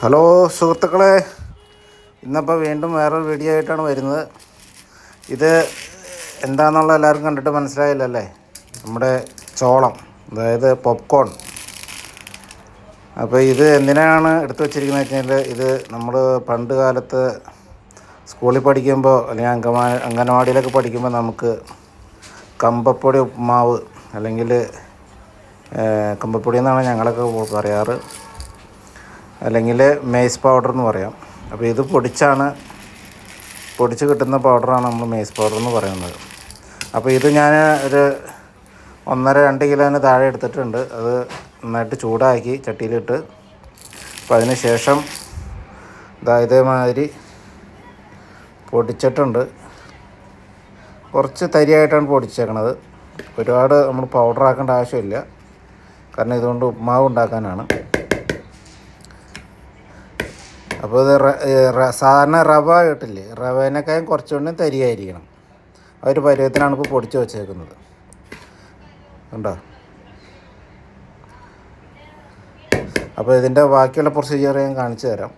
Hello സുഹൃത്തുക്കളെ ഇന്നപ്പോൾ വീണ്ടും വേറൊരു വീഡിയോ ആയിട്ടാണ് വരുന്നത്. ഇത് എന്താണെന്നുള്ള എല്ലാവർക്കും കണ്ടിട്ട് മനസ്സിലായില്ലല്ലേ? നമ്മുടെ ചോളം അതായത് പോപ്കോൺ അപ്പോൾ ഇത് എന്തിനാണ് എടുത്തു വച്ചിരിക്കുന്നത് കഴിഞ്ഞാൽ ഇത് നമ്മൾ പണ്ട് കാലത്ത് സ്കൂളിൽ പഠിക്കുമ്പോൾ അല്ലെങ്കിൽ അങ്കമാ അംഗനവാടിയിലൊക്കെ പഠിക്കുമ്പോൾ നമുക്ക് കമ്പപ്പൊടി ഉപ്പുമാവ് അല്ലെങ്കിൽ കമ്പപ്പൊടി എന്നാണ് ഞങ്ങളൊക്കെ പറയാറ്. അല്ലെങ്കിൽ മേസ് പൗഡർ എന്ന് പറയാം. അപ്പോൾ ഇത് പൊടിച്ചാണ് പൊടിച്ച് കിട്ടുന്ന പൗഡറാണ് നമ്മൾ മേസ് പൗഡർ എന്ന് പറയുന്നത്. അപ്പോൾ ഇത് ഞാൻ ഒരു ഒന്നര രണ്ട് കിലോന് താഴെ എടുത്തിട്ടുണ്ട്. അത് നന്നായിട്ട് ചൂടാക്കി ചട്ടിയിലിട്ട്. അപ്പോൾ അതിന് ശേഷം ഇതാ ഇതേമാതിരി പൊടിച്ചിട്ടുണ്ട്. കുറച്ച് തരിയായിട്ടാണ് പൊടിച്ചേക്കണത്. ഒരുപാട് നമ്മൾ പൗഡർ ആക്കേണ്ട ആവശ്യമില്ല. കാരണം ഇതുകൊണ്ട് ഉപ്മാവ് ഉണ്ടാക്കാനാണ്. അപ്പോൾ ഇത് സാധാരണ റവ കിട്ടില്ലേ? റവേനേക്കാളും കുറച്ചുകൊണ്ട് തരിയായിരിക്കണം. ആ ഒരു പരുവത്തിനാണ് ഇപ്പോൾ പൊടിച്ച് വെച്ചേക്കുന്നത്. കണ്ടോ? അപ്പോൾ ഇതിന്റെ ബാക്കിയുള്ള പ്രൊസീജിയർ ഞാൻ കാണിച്ചു തരാം.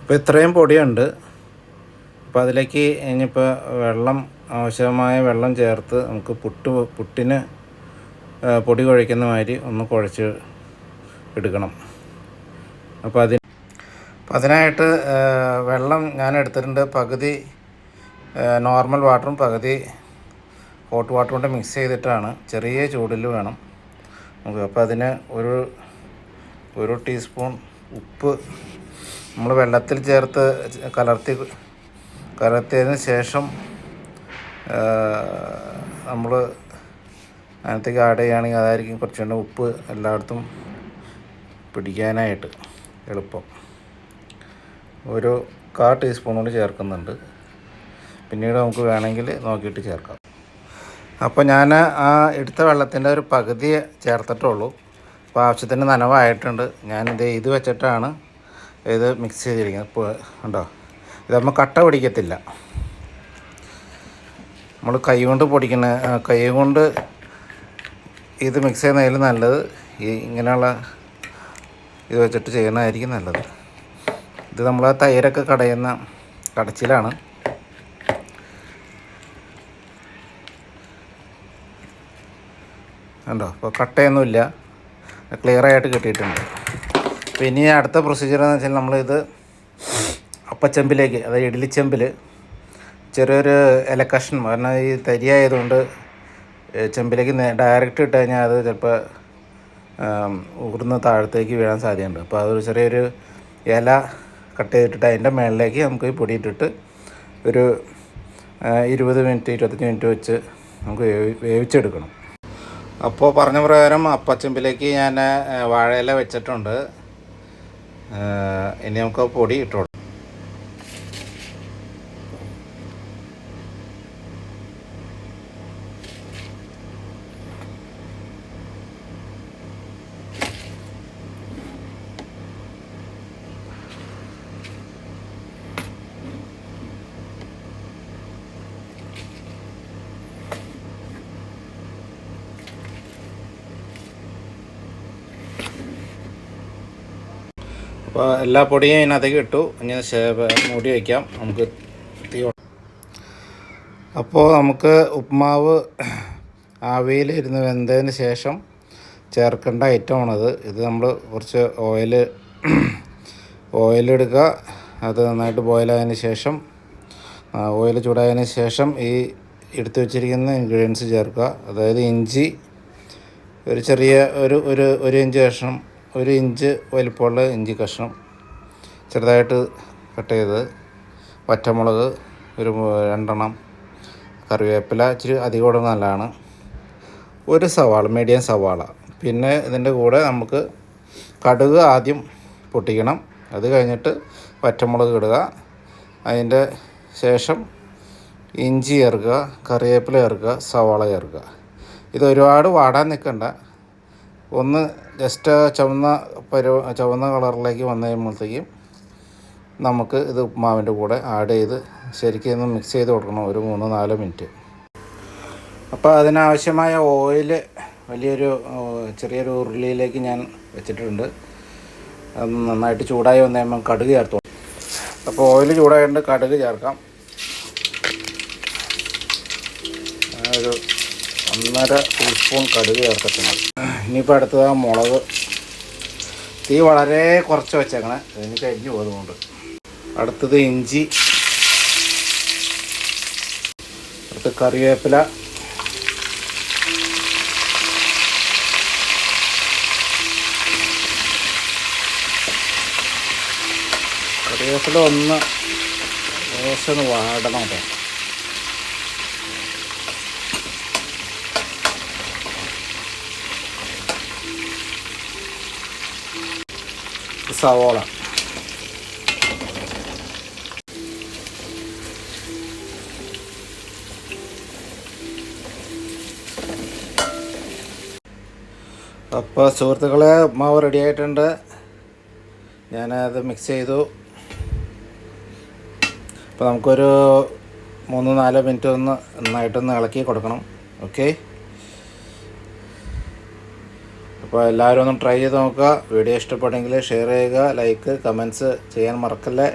അപ്പോൾ ഇത്രയും പൊടിയുണ്ട്. അപ്പോൾ അതിലേക്ക് ഇനിയിപ്പോൾ വെള്ളം ആവശ്യമായ വെള്ളം ചേർത്ത് നമുക്ക് പുട്ട് പുട്ടിന് പൊടി കുഴയ്ക്കുന്ന മാതിരി ഒന്ന് കുഴച്ച് എടുക്കണം. അപ്പോൾ അതിന് അപ്പം അതിനായിട്ട് വെള്ളം ഞാൻ എടുത്തിട്ടുണ്ട്. പകുതി നോർമൽ വാട്ടറും പകുതി ഹോട്ട് വാട്ടറും കൊണ്ട് മിക്സ് ചെയ്തിട്ടാണ്. ചെറിയ ചൂടിൽ വേണം. നമുക്ക് അപ്പോൾ അതിന് ഒരു ഒരു ടീസ്പൂൺ ഉപ്പ് നമ്മൾ വെള്ളത്തിൽ ചേർത്ത് കലർത്തി കലർത്തിയതിന് ശേഷം നമ്മൾ അതിനകത്തേക്ക് ആഡ് ചെയ്യുകയാണെങ്കിൽ അതായിരിക്കും കുറച്ചുകൂടെ ഉപ്പ് എല്ലായിടത്തും പിടിക്കാനായിട്ട് എളുപ്പം. ഒരു കാ ടീസ്പൂൺ കൂടി ചേർക്കുന്നുണ്ട്. പിന്നീട് നമുക്ക് വേണമെങ്കിൽ നോക്കിയിട്ട് ചേർക്കാം. അപ്പോൾ ഞാൻ ആ എടുത്ത വെള്ളത്തിന്റെ ഒരു പകുതി ചേർത്തിട്ടുള്ളൂ. അപ്പോൾ ആവശ്യത്തിന് നനവായിട്ടുണ്ട്. ഞാനിത് ഇത് വെച്ചിട്ടാണ് ഇത് മിക്സ് ചെയ്തിരിക്കുന്നത്. ഇപ്പോൾ ഉണ്ടോ ഇതാകുമ്പോൾ കട്ട പിടിക്കത്തില്ല. നമ്മൾ കൈ കൊണ്ട് പൊടിക്കുന്ന കൈ കൊണ്ട് ഇത് മിക്സ് ചെയ്യുന്നതിൽ നല്ലത് ഈ ഇങ്ങനെയുള്ള ഇത് വെച്ചിട്ട് ചെയ്യുന്നതായിരിക്കും നല്ലത്. ഇത് നമ്മൾ ആ തൈരൊക്കെ കടയുന്ന കടച്ചിലാണ്. കണ്ടോ? അപ്പോൾ കട്ടയൊന്നുമില്ല. ക്ലിയർ ആയിട്ട് കിട്ടിയിട്ടുണ്ട്. അപ്പോൾ ഇനി അടുത്ത പ്രൊസീജിയർ എന്ന് വെച്ചാൽ നമ്മളിത് അപ്പച്ചെമ്പിലേക്ക് അതായത് ഇഡ്ലിച്ചെമ്പിൽ ചെറിയൊരു ഇലക്കഷ്ണം കാരണം ഈ തരിയായതുകൊണ്ട് ആയതുകൊണ്ട് ചെമ്പിലേക്ക് ഡയറക്റ്റ് ഇട്ട് കഴിഞ്ഞാൽ അത് ചിലപ്പോൾ ഊർന്ന് താഴത്തേക്ക് വീഴാൻ സാധ്യതയുണ്ട്. അപ്പോൾ അതൊരു ചെറിയൊരു ഇല കട്ട് ചെയ്തിട്ടിട്ട് അതിന്റെ മേളിലേക്ക് നമുക്ക് ഈ പൊടിയിട്ടിട്ട് ഒരു ആ, ഇരുപത് മിനിറ്റ് ഇരുപത്തഞ്ച് മിനിറ്റ് വെച്ച് നമുക്ക് വേവി വേവിച്ചെടുക്കണം. അപ്പോൾ പറഞ്ഞ പ്രകാരം അപ്പച്ചെമ്പിലേക്ക് ഞാൻ വാഴയില വെച്ചിട്ടുണ്ട്. ഇനി നമുക്ക് പൊടി ഇട്ടു അപ്പോൾ എല്ലാ പൊടിയും ഇതിനകത്തേക്ക് ഇട്ടു. ഇനി മൂടി വയ്ക്കാം നമുക്ക് തീ അപ്പോൾ നമുക്ക് ഉപ്മാവ് ആവിയിൽ ഇരുന്ന് വെന്തതിന് ശേഷം ചേർക്കേണ്ട ഐറ്റമാണത്. ഇത് നമ്മൾ കുറച്ച് ഓയിൽ ഓയിലെടുക്കുക അത് നന്നായിട്ട് ബോയിലായതിന് ശേഷം ഓയിൽ ചൂടായതിന് ശേഷം ഈ എടുത്തു വെച്ചിരിക്കുന്ന ഇൻഗ്രീഡിയൻസ് ചേർക്കുക. അതായത് ഇഞ്ചി ഒരു ചെറിയ ഒരു ഒരു ഒരു ഇഞ്ച് കഷ്ണം ഒരു ഇഞ്ച് വലിപ്പമുള്ള ഇഞ്ചി കഷ്ണം ചെറുതായിട്ട് കട്ട് ചെയ്ത് വറ്റമുളക് ഒരു രണ്ടെണ്ണം. കറിവേപ്പില ഇച്ചിരി അധികം കൂടെ നല്ലതാണ്. ഒരു സവാള മീഡിയം സവാള. പിന്നെ ഇതിന്റെ കൂടെ നമുക്ക് കടുക് ആദ്യം പൊട്ടിക്കണം. അത് കഴിഞ്ഞിട്ട് വറ്റമുളക് ഇടുക. അതിന്റെ ശേഷം ഇഞ്ചി ചേർക്കുക കറിവേപ്പില ചേർക്കുക സവാള ചേർക്കുക. ഇത് ഒരുപാട് വാടാൻ നിൽക്കണ്ട. ഒന്ന് ജസ്റ്റ് ചുവന്ന പരു ചുവന്ന കളറിലേക്ക് വന്നു കഴിയുമ്പോഴത്തേക്കും നമുക്ക് ഇത് ഉപ്മാവിന്റെ കൂടെ ആഡ് ചെയ്ത് ശരിക്കും ഒന്ന് മിക്സ് ചെയ്ത് കൊടുക്കണം ഒരു മൂന്ന് നാല് മിനിറ്റ് അപ്പോൾ അതിനാവശ്യമായ ഓയിൽ വലിയൊരു ചെറിയൊരു ഉരുളിയിലേക്ക് ഞാൻ വെച്ചിട്ടുണ്ട്. അത് നന്നായിട്ട് ചൂടായി വന്നു കഴിയുമ്പോൾ കടുക് ചേർത്തു അപ്പോൾ ഓയിൽ ചൂടായതുകൊണ്ട് കടുക് ചേർക്കാം. ഒരു ഒന്നര ടീസ്പൂൺ കടുക് ചേർക്കത്തുണ്ട് ഇനിയിപ്പോൾ അടുത്തത് മുളക്. തീ വളരെ കുറച്ച് വെച്ചേക്കണേ. അതിന് കഴിഞ്ഞ് പോകുന്നുണ്ട് അടുത്തത് ഇഞ്ചി. അടുത്ത് കറിവേപ്പില. കറിവേപ്പില ഒന്ന് ദോശ ഒന്ന് വാടണം കേട്ടോ. സവോള അപ്പോൾ സുഹൃത്തുക്കളെ മാവ് റെഡി ആയിട്ടുണ്ട്. ഞാനത് മിക്സ് ചെയ്തു. അപ്പോൾ നമുക്കൊരു മൂന്ന് നാല് മിനിറ്റ് ഒന്ന് നന്നായിട്ടൊന്ന് ഇളക്കി കൊടുക്കണം. ഓക്കെ അപ്പോൾ എല്ലാവരും ഒന്ന് ട്രൈ ചെയ്ത് നോക്കുക. വീഡിയോ ഇഷ്ടപ്പെട്ടെങ്കിൽ ഷെയർ ചെയ്യുക ലൈക്ക് കമൻസ് ചെയ്യാൻ മറക്കല്ലേ.